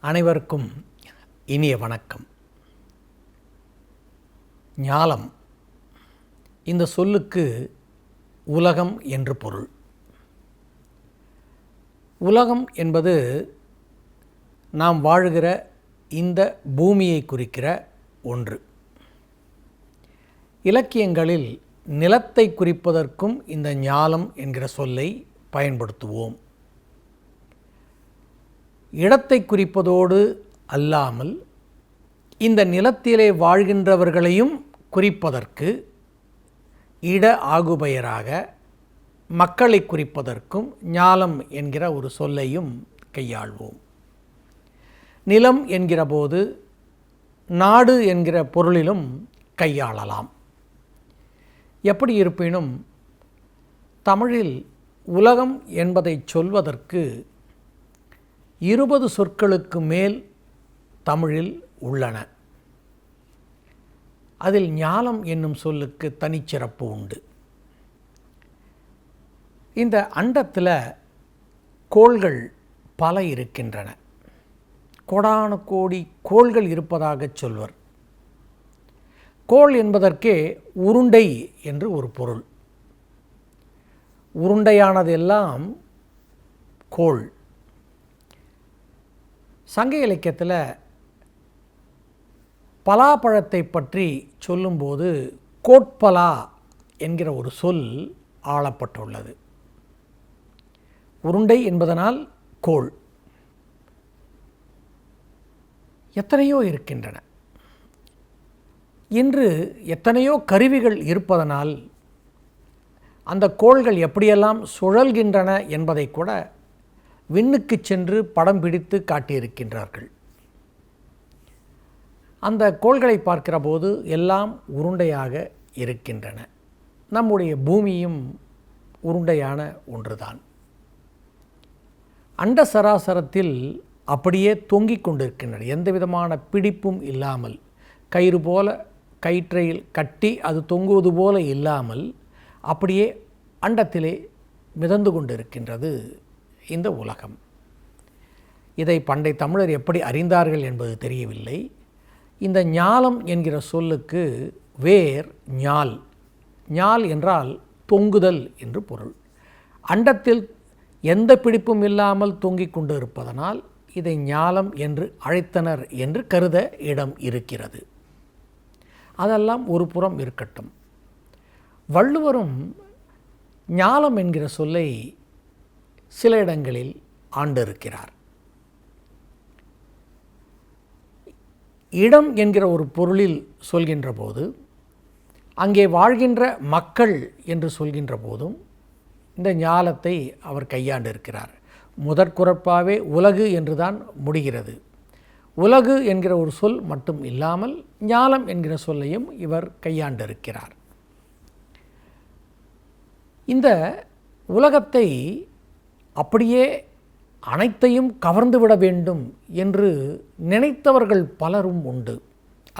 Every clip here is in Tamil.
அனைவருக்கும் இனிய வணக்கம். ஞாலம் இந்த சொல்லுக்கு உலகம் என்று பொருள். உலகம் என்பது நாம் வாழுகிற இந்த பூமியை குறிக்கிற ஒன்று. இலக்கியங்களில் நிலத்தை குறிப்பதற்கும் இந்த ஞாலம் என்கிற சொல்லை பயன்படுத்துவோம். இடத்தை குறிப்பதோடு அல்லாமல் இந்த நிலத்திலே வாழ்கின்றவர்களையும் குறிப்பதற்கு இட ஆகுபெயராக மக்களை குறிப்பதற்கும் ஞாலம் என்கிற ஒரு சொல்லையும் கையாள்வோம். நிலம் என்கிற போது நாடு என்கிற பொருளிலும் கையாளலாம். எப்படி இருப்பினும் தமிழில் உலகம் என்பதை சொல்வதற்கு இருபது சொற்களுக்கு மேல் தமிழில் உள்ளன. அதில் ஞாலம் என்னும் சொல்லுக்கு தனிச்சிறப்பு உண்டு. இந்த அண்டத்தில் கோள்கள் பல இருக்கின்றன. கோடான கோடி கோள்கள் இருப்பதாக சொல்வர். கோள் என்பதற்கே உருண்டை என்று ஒரு பொருள். உருண்டையானதெல்லாம் கோள். சங்க இலக்கியத்தில் பலாப்பழத்தை பற்றி சொல்லும்போது கோட்பலா என்கிற ஒரு சொல் ஆளப்பட்டுள்ளது. உருண்டை என்பதனால் கோள் எத்தனையோ இருக்கின்றன. இன்று எத்தனையோ கருவிகள் இருப்பதனால் அந்த கோள்கள் எப்படியெல்லாம் சுழல்கின்றன என்பதை கூட விண்ணுக்கு சென்று படம் பிடித்து காட்டியிருக்கின்றார்கள். அந்த கோள்களை பார்க்கிற போது எல்லாம் உருண்டையாக இருக்கின்றன. நம்முடைய பூமியும் உருண்டையான ஒன்றுதான். அண்ட சராசரத்தில் அப்படியே தொங்கிக் கொண்டிருக்கின்றன. எந்த விதமான பிடிப்பும் இல்லாமல் கயிறு போல கயிற்றையில் கட்டி அது தொங்குவது போல இல்லாமல் அப்படியே அண்டத்திலே மிதந்து கொண்டிருக்கின்றது. இந்த உலகம். இதை பண்டை தமிழர் எப்படி அறிந்தார்கள் என்பது தெரியவில்லை. இந்த ஞாலம் என்கிற சொல்லுக்கு வேர் ஞால். ஞால் என்றால் தொங்குதல் என்று பொருள். அண்டத்தில் எந்த பிடிப்பும் இல்லாமல் தொங்கிக் கொண்டு இருப்பதனால் இதை ஞாலம் என்று அழைத்தனர் என்று கருத இடம் இருக்கிறது. அதெல்லாம் ஒரு புறம் இருக்கட்டும். வள்ளுவரும் ஞாலம் என்கிற சொல்லை சில இடங்களில் ஆண்டிருக்கிறார். இடம் என்கிற ஒரு பொருளில் சொல்கின்ற போது அங்கே வாழ்கின்ற மக்கள் என்று சொல்கின்ற போதும் இந்த ஞாலத்தை அவர் கையாண்டிருக்கிறார். முதற்குறப்பாகவே உலகு என்றுதான் முடிகிறது. உலகு என்கிற ஒரு சொல் மட்டும் இல்லாமல் ஞாலம் என்கிற சொல்லையும் இவர் கையாண்டிருக்கிறார். இந்த உலகத்தை அப்படியே அனைத்தையும் கவர்ந்துவிட வேண்டும் என்று நினைத்தவர்கள் பலரும் உண்டு.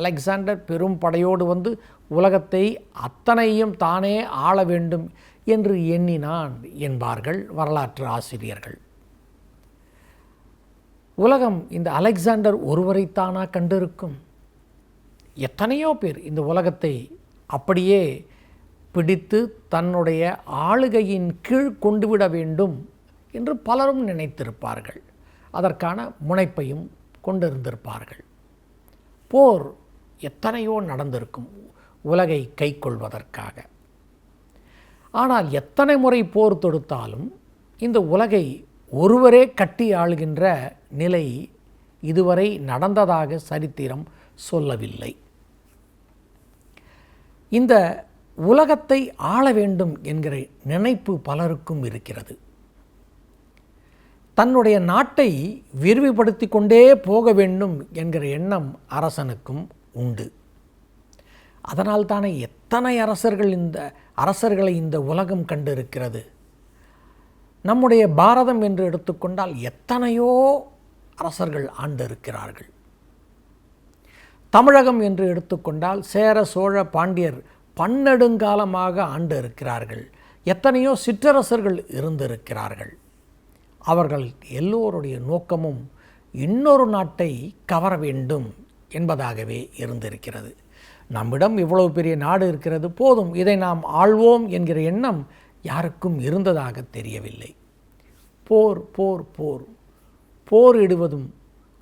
அலெக்சாண்டர் பெரும் படையோடு வந்து உலகத்தை அத்தனையும் தானே ஆள வேண்டும் என்று எண்ணினான் என்பார்கள் வரலாற்று ஆசிரியர்கள். உலகம் இந்த அலெக்சாண்டர் ஒருவரைத்தானா கண்டிருக்கும்? எத்தனையோ பேர் இந்த உலகத்தை அப்படியே பிடித்து தன்னுடைய ஆளுகையின் கீழ் கொண்டுவிட வேண்டும் என்று பலரும் நினைத்திருப்பார்கள். அதற்கான முனைப்பையும் கொண்டிருந்திருப்பார்கள். போர் எத்தனையோ நடந்திருக்கும் உலகை கை கொள்வதற்காக ஆனால் எத்தனை முறை போர் தொடுத்தாலும் இந்த உலகை ஒருவரே கட்டி ஆளுகின்ற நிலை இதுவரை நடந்ததாக சரித்திரம் சொல்லவில்லை. இந்த உலகத்தை ஆள வேண்டும் என்கிற நினைப்பு பலருக்கும் இருக்கிறது. தன்னுடைய நாட்டை விரிவுபடுத்தி கொண்டே போக வேண்டும் என்கிற எண்ணம் அரசனுக்கும் உண்டு. அதனால் தானே எத்தனை அரசர்கள் இந்த அரசர்களை இந்த உலகம் கண்டிருக்கிறது? நம்முடைய பாரதம் என்று எடுத்துக்கொண்டால் எத்தனையோ அரசர்கள் ஆண்டு இருக்கிறார்கள் தமிழகம் என்று எடுத்துக்கொண்டால் சேர சோழ பாண்டியர் பன்னெடுங்காலமாக ஆண்டு இருக்கிறார்கள் எத்தனையோ சிற்றரசர்கள் இருந்திருக்கிறார்கள். அவர்கள் எல்லோருடைய நோக்கமும் இன்னொரு நாட்டை கவர வேண்டும் என்பதாகவே இருந்திருக்கிறது. நம்மிடம் இவ்வளவு பெரிய நாடு இருக்கிறது போதும் இதை நாம் ஆள்வோம் என்கிற எண்ணம் யாருக்கும் இருந்ததாக தெரியவில்லை. போர் போர் போர். போர் இடுவதும்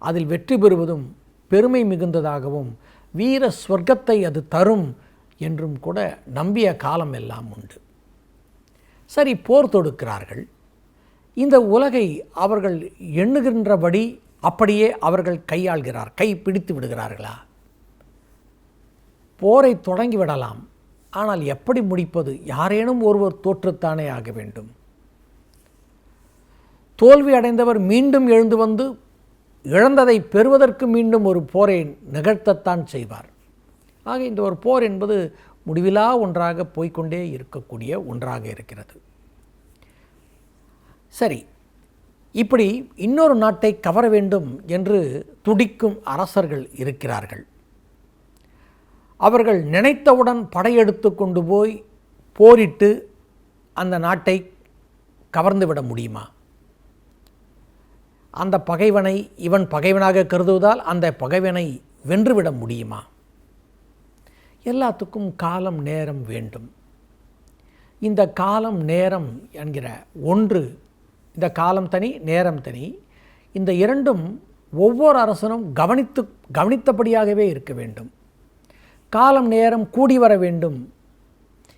அதில் வெற்றி பெறுவதும் பெருமை மிகுந்ததாகவும் வீர ஸ்வர்க்கத்தை அது தரும் என்றும் கூட நம்பிய காலம் எல்லாம் உண்டு. சரி போர் தொடுக்கிறார்கள். இந்த உலகை அவர்கள் எண்ணுகின்றபடி அப்படியே அவர்கள் கையாள்கிறார் கை பிடித்து விடுகிறார்களா? போரை தொடங்கி விடலாம். ஆனால் எப்படி முடிப்பது? யாரேனும் ஒருவர் தோற்றுத்தானே ஆக வேண்டும். தோல்வி அடைந்தவர் மீண்டும் எழுந்து வந்து இழந்ததை பெறுவதற்கு மீண்டும் ஒரு போரை நிகழ்த்தத்தான் செய்வார். ஆக இந்த ஒரு போர் என்பது முடிவிலா ஒன்றாக போய்க்கொண்டே இருக்கக்கூடிய ஒன்றாக இருக்கிறது. சரி இப்படி இன்னொரு நாட்டை கவர வேண்டும் என்று துடிக்கும் அரசர்கள் இருக்கிறார்கள். அவர்கள் நினைத்தவுடன் படையெடுத்து கொண்டு போய் போரிட்டு அந்த நாட்டை கவர்ந்து விட முடியுமா? அந்த பகைவனை இவன் பகைவனாக கருதுவதால் அந்த பகைவனை வென்றுவிட முடியுமா? எல்லாத்துக்கும் காலம் நேரம் வேண்டும். இந்த காலம் நேரம் என்கிற ஒன்று இந்த காலம் தனி நேரம் தனி. இந்த இரண்டும் ஒவ்வொரு அரசனும் கவனித்து கவனித்தபடியாகவே இருக்க வேண்டும். காலம் நேரம் கூடி வர வேண்டும்.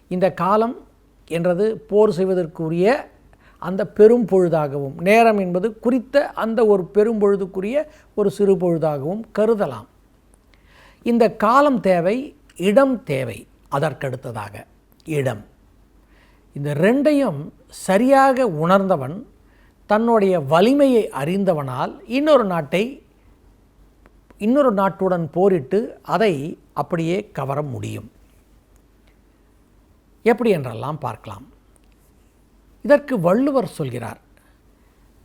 இந்த காலம் என்றது போர் செய்வதற்குரிய அந்த பெரும் பொழுதாகவும் நேரம் என்பது குறித்த அந்த ஒரு பெரும் பொழுதுக்குரிய ஒரு சிறு பொழுதாகவும் கருதலாம். இந்த காலம் தேவை இடம் தேவை. அதற்கடுத்ததாக இடம். இந்த ரெண்டையும் சரியாக உணர்ந்தவன் தன்னுடைய வலிமையை அறிந்தவனால் இன்னொரு நாட்டை இன்னொரு நாட்டுடன் போரிட்டு அதை அப்படியே கவர முடியும். எப்படி என்றெல்லாம் பார்க்கலாம். இதற்கு வள்ளுவர் சொல்கிறார்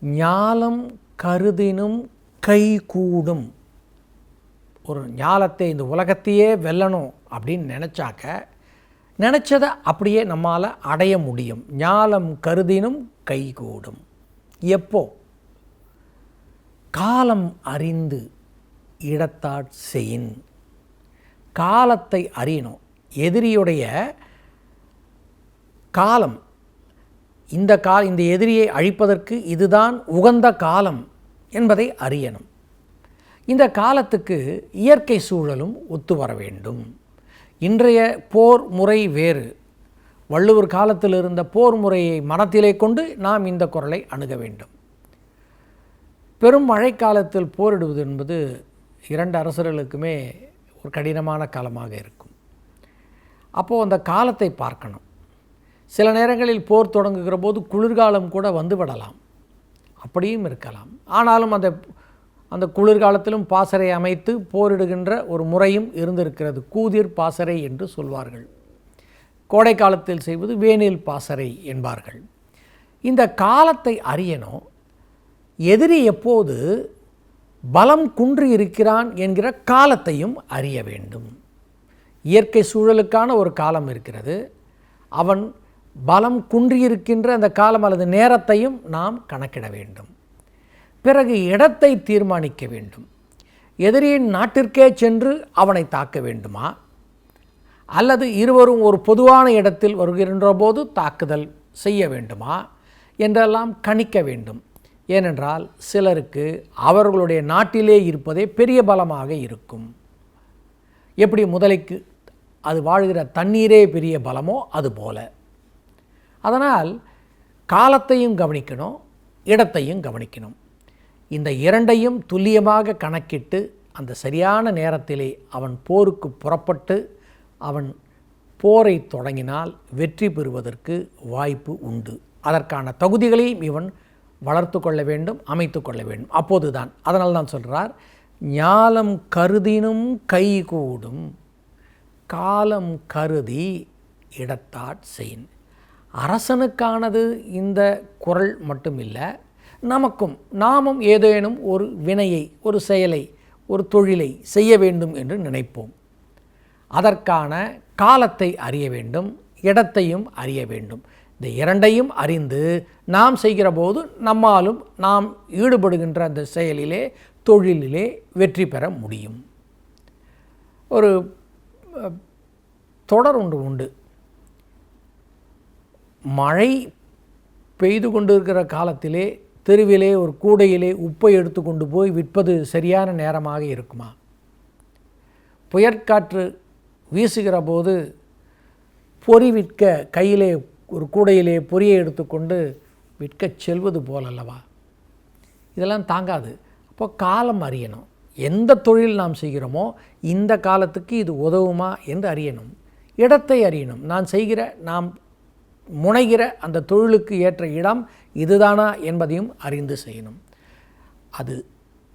ஞாலம் கருதினும் கைகூடும் ஒரு ஞாலத்தை இந்த உலகத்தையே வெல்லணும் அப்படின்னு நினச்சாக்க நினச்சதை அப்படியே நம்மால் அடைய முடியும். ஞாலம் கருதினும் கைகூடும் எப்போ? காலம் அறிந்து இடத்தாட் செயின். காலத்தை அறியணும். எதிரியுடைய காலம். இந்த கால இந்த எதிரியை அழிப்பதற்கு இதுதான் உகந்த காலம் என்பதை அறியணும். இந்த காலத்துக்கு இயற்கை சூழலும் ஒத்து வர வேண்டும். இன்றைய போர் முறை வேறு. வள்ளுவர் காலத்தில் இருந்த போர் முறையை மனத்திலே கொண்டு நாம் இந்த குரலை அணுக வேண்டும். பெரும் மழைக்காலத்தில் போரிடுவது என்பது இரண்டு அரசர்களுக்குமே ஒரு கடினமான காலமாக இருக்கும். அப்போது அந்த காலத்தை பார்க்கணும். சில நேரங்களில் போர் தொடங்குகிற போது குளிர்காலம் கூட வந்து விடலாம். அப்படியும் இருக்கலாம். ஆனாலும் அந்த அந்த குளிர்காலத்திலும் பாசறை அமைத்து போரிடுகின்ற ஒரு முறையும் இருந்திருக்கிறது. கூதிர் பாசறை என்று சொல்வார்கள். கோடை காலத்தில் செய்வது வேனில் பாசறை என்பார்கள். இந்த காலத்தை அறியணும் எதிரி எப்போது பலம் குன்று இருக்கிறான் என்கிற காலத்தையும் அறிய வேண்டும். இயற்கை சூழலுக்கான ஒரு காலம் இருக்கிறது. அவன் பலம் குன்றியிருக்கின்ற அந்த காலம் அல்லது நேரத்தையும் நாம் கணக்கிட வேண்டும். பிறகு இடத்தை தீர்மானிக்க வேண்டும். எதிரியின் நாட்டிற்கே சென்று அவனை தாக்க வேண்டுமா? அல்லது இருவரும் ஒரு பொதுவான இடத்தில் வருகின்ற போது தாக்குதல் செய்ய வேண்டுமா என்றெல்லாம் கணிக்க வேண்டும். ஏனென்றால் சிலருக்கு அவர்களுடைய நாட்டிலே இருப்பதே பெரிய பலமாக இருக்கும். எப்படி முதலைக்கு அது வாழ்கிற தண்ணீரே பெரிய பலமோ அதுபோல அதனால் காலத்தையும் கவனிக்கணும் இடத்தையும் கவனிக்கணும். இந்த இரண்டையும் துல்லியமாக கணக்கிட்டு அந்த சரியான நேரத்திலே அவன் போருக்கு புறப்பட்டு அவன் போரை தொடங்கினால் வெற்றி பெறுவதற்கு வாய்ப்பு உண்டு. அதற்கான தகுதிகளையும் இவன் வளர்த்து கொள்ள வேண்டும் அமைத்து கொள்ள வேண்டும். அப்போதுதான் அதனால் தான் சொல்கிறார் ஞாலம் கருதினும் கைகூடும் காலம் கருதி இடத்தாட் செயின். அரசனுக்கானது இந்த குரல் மட்டுமில்லை நமக்கும் நாமும் ஏதேனும் ஒரு வினையை ஒரு செயலை ஒரு தொழிலை செய்ய வேண்டும் என்று நினைப்போம். அதற்கான காலத்தை அறிய வேண்டும் இடத்தையும் அறிய வேண்டும். இந்த இரண்டையும் அறிந்து நாம் செய்கிற போது நம்மாலும் நாம் ஈடுபடுகின்ற அந்த செயலிலே தொழிலிலே வெற்றி பெற முடியும். ஒரு தொடர் ஒன்று உண்டு. மழை பெய்து கொண்டிருக்கிற காலத்திலே தெருவிலே ஒரு கூடையிலே உப்பை எடுத்து கொண்டு போய் விற்பது சரியான நேரமாக இருக்குமா? புயற்காற்று வீசுகிற போது பொறி விற்க கையிலே ஒரு கூடையிலே பொறியை எடுத்துக்கொண்டு விற்கச் செல்வது போலல்லவா? இதெல்லாம் தாங்காது. அப்போ காலம் அறியணும். எந்த தொழில் நாம் செய்கிறோமோ இந்த காலத்துக்கு இது உதவுமா என்று அறியணும். இடத்தை அறியணும். நான் செய்கிற நாம் முனைகிற அந்த தொழிலுக்கு ஏற்ற இடம் இதுதானா என்பதையும் அறிந்து செய்யணும். அது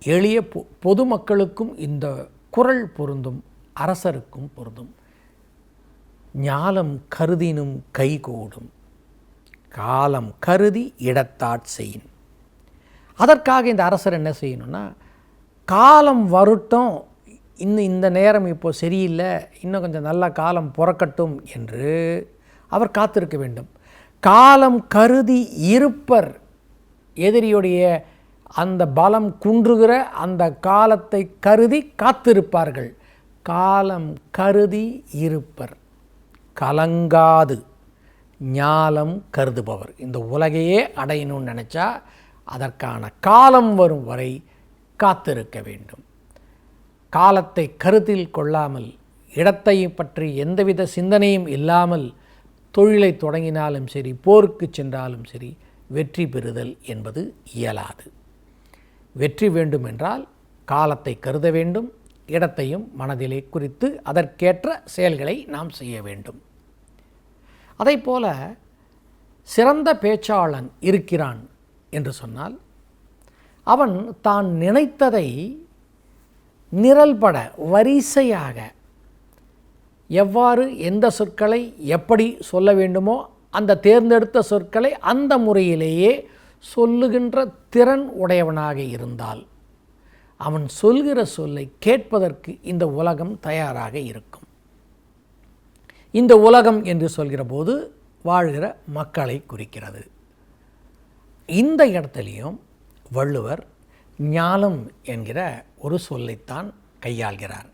எளிய பொ பொதுமக்களுக்கும் இந்த குரல் பொருந்தும். அரசருக்கும் பொருந்தும். ஞாலம் கருதினும் கைகூடும் காலம் கருதி இடத்தாட் செய்யின் அதற்காக இந்த அரசர் என்ன செய்யணும்னா காலம் வருட்டும் இன்னும் இந்த நேரம் இப்போ சரியில்லை இன்னும் கொஞ்சம் நல்ல காலம் பிறக்கட்டும் என்று அவர் காத்திருக்க வேண்டும். காலம் கருதி இருப்பர். எதிரியுடைய அந்த பலம் குன்றுகிற அந்த காலத்தை கருதி காத்திருப்பார்கள். காலம் கருதி இருப்பர். கலங்காது. ஞாலம் கருதுபவர். இந்த உலகையே அடையணும்னு நினச்சா அதற்கான காலம் வரும் வரை காத்திருக்க வேண்டும். காலத்தை கருத்தில் கொள்ளாமல் இடத்தை பற்றி எந்தவித சிந்தனையும் இல்லாமல் தொழிலை தொடங்கினாலும் சரி போருக்கு சென்றாலும் சரி வெற்றி பெறுதல் என்பது இயலாது. வெற்றி வேண்டுமென்றால் காலத்தை கருத வேண்டும் இடத்தையும் மனதிலே குறித்து அதற்கேற்ற செயல்களை நாம் செய்ய வேண்டும். அதைப்போல சிறந்த பேச்சாளன் இருக்கிறான் என்று சொன்னால் அவன் தான் நினைத்ததை நிரல்பட வரிசையாக எவ்வாறு எந்த சொற்களை எப்படி சொல்ல வேண்டுமோ அந்த தேர்ந்தெடுத்த சொற்களை அந்த முறையிலேயே சொல்லுகின்ற திறன் உடையவனாக இருந்தால். அவன் சொல்கிற சொல்லை கேட்பதற்கு இந்த உலகம் தயாராக இருக்கும். இந்த உலகம் என்று சொல்கிற போது வாழ்கிற மக்களை குறிக்கிறது. இந்த இடத்துலையும் வள்ளுவர் ஞாலம் என்கிற ஒரு சொல்லைத்தான் கையாள்கிறார்.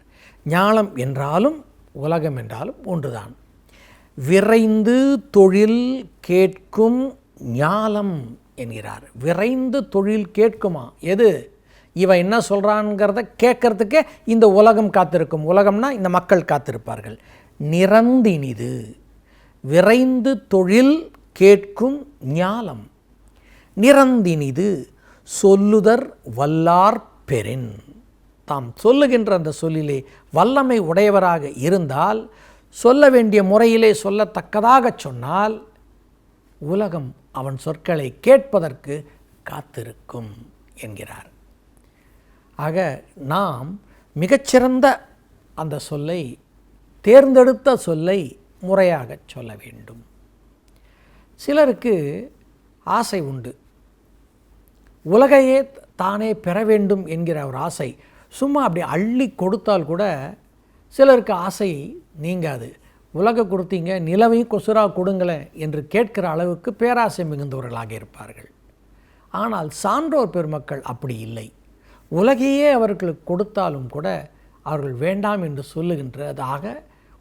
ஞாலம் என்றாலும் உலகம் என்றாலும் ஒன்றுதான். விரைந்து தொழில் கேட்கும் ஞாலம் என்கிறார். விரைந்து தொழில் கேட்குமா? எது? இவன் என்ன சொல்கிறான்ங்கிறத கேட்கறதுக்கே இந்த உலகம் காத்திருக்கும். உலகம்னா இந்த மக்கள் காத்திருப்பார்கள். நிறந்தினிது விரைந்து தொழில் கேட்கும் ஞாலம். நிறந்தினிது சொல்லுதர் வல்லார் பெறின். தாம் சொல்லுகின்ற அந்த சொல்லிலே வல்லமை உடையவராக இருந்தால் சொல்ல வேண்டிய முறையிலே சொல்லத்தக்கதாக சொன்னால் உலகம் அவன் சொற்களை கேட்பதற்கு காத்திருக்கும் என்கிறார். ஆக நாம் மிகச்சிறந்த அந்த சொல்லை தேர்ந்தெடுத்த சொல்லை முறையாக சொல்ல வேண்டும். சிலருக்கு ஆசை உண்டு. உலகையே தானே பெற வேண்டும் என்கிற ஒரு ஆசை சும்மா அப்படி அள்ளி கொடுத்தால் கூட சிலருக்கு ஆசை நீங்காது. உலக கொடுத்தீங்க நிலவையும் கொசுரா கொடுங்களேன் என்று கேட்கிற அளவுக்கு பேராசை மிகுந்தவர்களாக இருப்பார்கள். ஆனால் சான்றோர் பெருமக்கள் அப்படி இல்லை. உலகையே அவர்களுக்கு கொடுத்தாலும் கூட அவர்கள் வேண்டாம் என்று சொல்லுகின்றதாக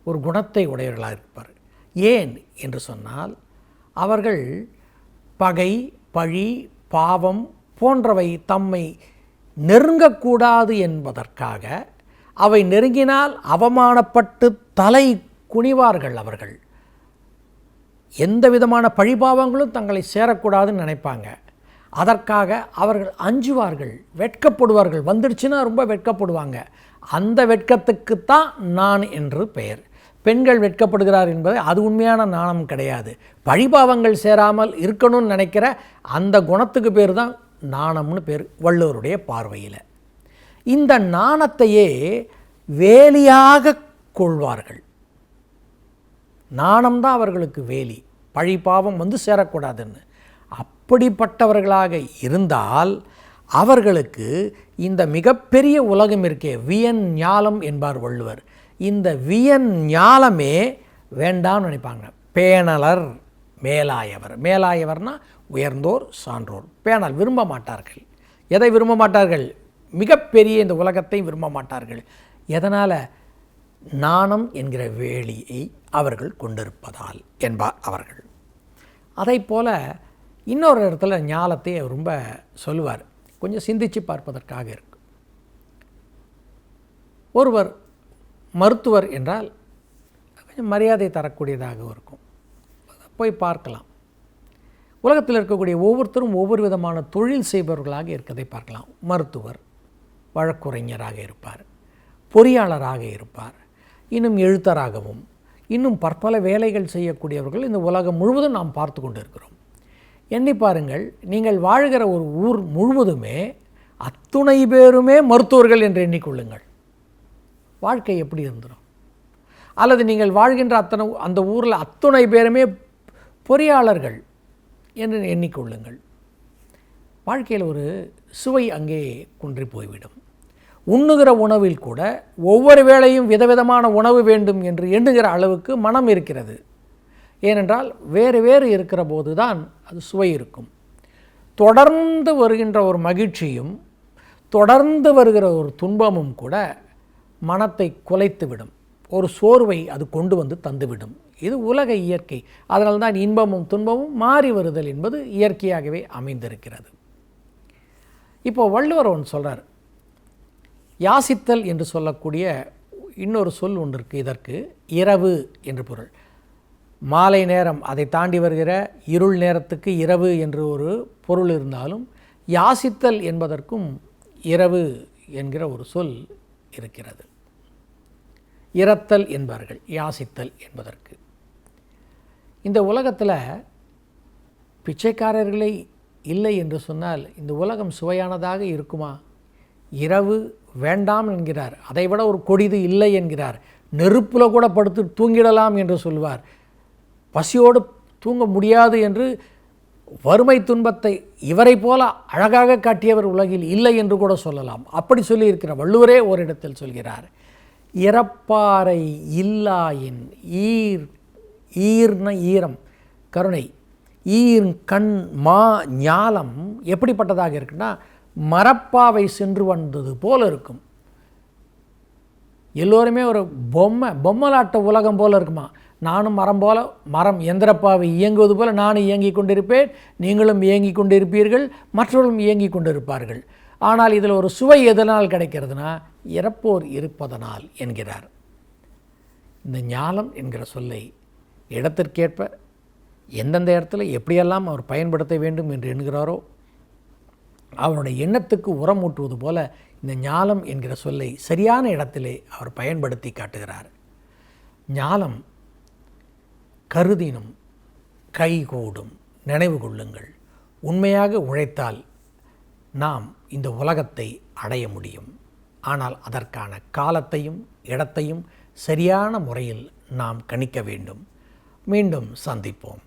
ஒரு குணத்தை உடையவர்களாக இருப்பார். ஏன் என்று சொன்னால் அவர்கள் பகை பழி பாவம் போன்றவை தம்மை நெருங்கக்கூடாது என்பதற்காக அவை நெருங்கினால் அவமானப்பட்டு தலை குனிவார்கள் அவர்கள். எந்த விதமான பழிபாவங்களும் தங்களை சேரக்கூடாதுன்னு நினைப்பாங்க. அதற்காக அவர்கள் அஞ்சுவார்கள் வெட்கப்படுவார்கள். வந்துடுச்சுன்னா ரொம்ப வெட்கப்படுவாங்க. அந்த வெட்கத்துக்குத்தான் நான் என்று பெயர். பெண்கள் வெட்கப்படுகிறார் என்பது அது உண்மையான நாணம் கிடையாது. பழிபாவங்கள் சேராமல் இருக்கணும்னு நினைக்கிற அந்த குணத்துக்கு பேர் தான் நாணம்னு பேர் வள்ளுவருடைய பார்வையில். இந்த நாணத்தையே வேலியாக கொள்வார்கள். நாணம்தான் அவர்களுக்கு வேலி. பழிபாவம் வந்து சேரக்கூடாதுன்னு. அப்படிப்பட்டவர்களாக இருந்தால் அவர்களுக்கு இந்த மிகப்பெரிய உலகம் இருக்கே வியன் ஞாலம் என்பார் வள்ளுவர். இந்த வியன் ஞாலமே வேண்டாம்னு நினைப்பாங்க. பேணலர் மேலாயவர். மேலாயவர்னால் உயர்ந்தோர் சான்றோர். பேணல் விரும்ப மாட்டார்கள். எதை விரும்ப மாட்டார்கள்? மிகப்பெரிய இந்த உலகத்தை விரும்ப மாட்டார்கள். எதனால்? நாணம் என்கிற வேலியை அவர்கள் கொண்டிருப்பதால் என்பார் அவர்கள். அதை போல இன்னொரு இடத்துல ஞாலத்தை ரொம்ப சொல்லுவார். கொஞ்சம் சிந்திச்சு பார்ப்பதற்காக இருக்கு. ஒருவர் மருத்துவர் என்றால் கொஞ்சம் மரியாதை தரக்கூடியதாக இருக்கும். போய் பார்க்கலாம். உலகத்தில் இருக்கக்கூடிய ஒவ்வொருத்தரும் ஒவ்வொரு விதமான தொழில் செய்பவர்களாக இருக்கதை பார்க்கலாம். மருத்துவர் வழக்குரைஞராக இருப்பார் பொறியாளராக இருப்பார் இன்னும் எழுத்தராகவும் இன்னும் பற்பல வேலைகள் செய்யக்கூடியவர்கள் இந்த உலகம் முழுவதும் நாம் பார்த்து கொண்டு இருக்கிறோம் எண்ணி பாருங்கள் நீங்கள் வாழ்கிற ஒரு ஊர் முழுவதுமே அத்துணை பேருமே மருத்துவர்கள் என்று எண்ணிக்கொள்ளுங்கள். வாழ்க்கை எப்படி இருந்துடும் அல்லது நீங்கள் வாழ்கின்ற அத்தனை அந்த ஊரில் அத்துணை பேருமே பொறியாளர்கள் என்று எண்ணிக்கொள்ளுங்கள். வாழ்க்கையில் ஒரு சுவை அங்கே குன்றி போய்விடும். உண்ணுகிற உணவில் கூட ஒவ்வொரு வேளையும் விதவிதமான உணவு வேண்டும் என்று எண்ணுகிற அளவுக்கு மனம் இருக்கிறது. ஏனென்றால் வேறு வேறு இருக்கிற போது தான் அது சுவை இருக்கும். தொடர்ந்து வருகின்ற ஒரு மகிழ்ச்சியும் தொடர்ந்து வருகிற ஒரு துன்பமும் கூட மனத்தை குலைத்துவிடும். ஒரு சோர்வை அது கொண்டு வந்து தந்துவிடும். இது உலக இயற்கை. அதனால்தான் இன்பமும் துன்பமும் மாறி வருதல் என்பது இயற்கையாகவே அமைந்திருக்கிறது. இப்போ வள்ளுவர் ஒன்று சொல்கிறார் யாசித்தல் என்று சொல்லக்கூடிய இன்னொரு சொல் ஒன்று இருக்குது இதற்கு இரவு என்று பொருள். மாலை நேரம் அதை தாண்டி வருகிற இருள் நேரத்துக்கு இரவு என்று ஒரு பொருள் இருந்தாலும் யாசித்தல் என்பதற்கும் இரவு என்கிற ஒரு சொல் இருக்கிறது. இரத்தல் என்பார்கள் யாசித்தல் என்பதற்கு. இந்த உலகத்தில் பிச்சைக்காரர்களே இல்லை என்று சொன்னால் இந்த உலகம் சுவையானதாக இருக்குமா? இரவு வேண்டாம் என்கிறார். அதைவிட ஒரு கொடிது இல்லை என்கிறார். நெருப்பில் கூட படுத்து தூங்கிடலாம் என்று சொல்வார். பசியோடு தூங்க முடியாது என்று வறுமை துன்பத்தை இவரை போல அழகாக காட்டியவர் உலகில் இல்லை என்று கூட சொல்லலாம். அப்படி சொல்லியிருக்கிற வள்ளுவரே ஓரிடத்தில் சொல்கிறார் இறப்பாறை இல்லாயின் ஈர் ஈர்ன ஈரம் கருணை ஈர் கண் மா ஞாலம் எப்படிப்பட்டதாக இருக்குன்னா மரப்பாவை சென்று வந்தது போல இருக்கும். எல்லோருமே ஒரு பொம்மை பொம்மலாட்ட உலகம் போல இருக்குமா? நானும் மரம் போல மரம் எந்திரப்பாவை இயங்குவது போல நானும் இயங்கிக் கொண்டிருப்பேன் நீங்களும் இயங்கிக் கொண்டிருப்பீர்கள் மற்றவர்களும் இயங்கிக் கொண்டிருப்பார்கள். ஆனால் இதில் ஒரு சுவை எதனால் கிடைக்கிறதுனா இறப்போர் இருப்பதனால் என்கிறார். இந்த ஞானம் என்கிற சொல்லை இடத்திற்கேற்ப எந்தெந்த இடத்துல எப்படியெல்லாம் அவர் பயன்படுத்த வேண்டும் என்று எண்ணுகிறாரோ அவருடைய எண்ணத்துக்கு உரம் ஊட்டுவது போல இந்த ஞாலம் என்கிற சொல்லை சரியான இடத்திலே அவர் பயன்படுத்தி காட்டுகிறார். ஞாலம் கருதினும் கைகூடும். நினைவு கொள்ளுங்கள். உண்மையாக உழைத்தால் நாம் இந்த உலகத்தை அடைய முடியும். ஆனால் அதற்கான காலத்தையும் இடத்தையும் சரியான முறையில் நாம் கணிக்க வேண்டும். மீண்டும் சந்திப்போம்.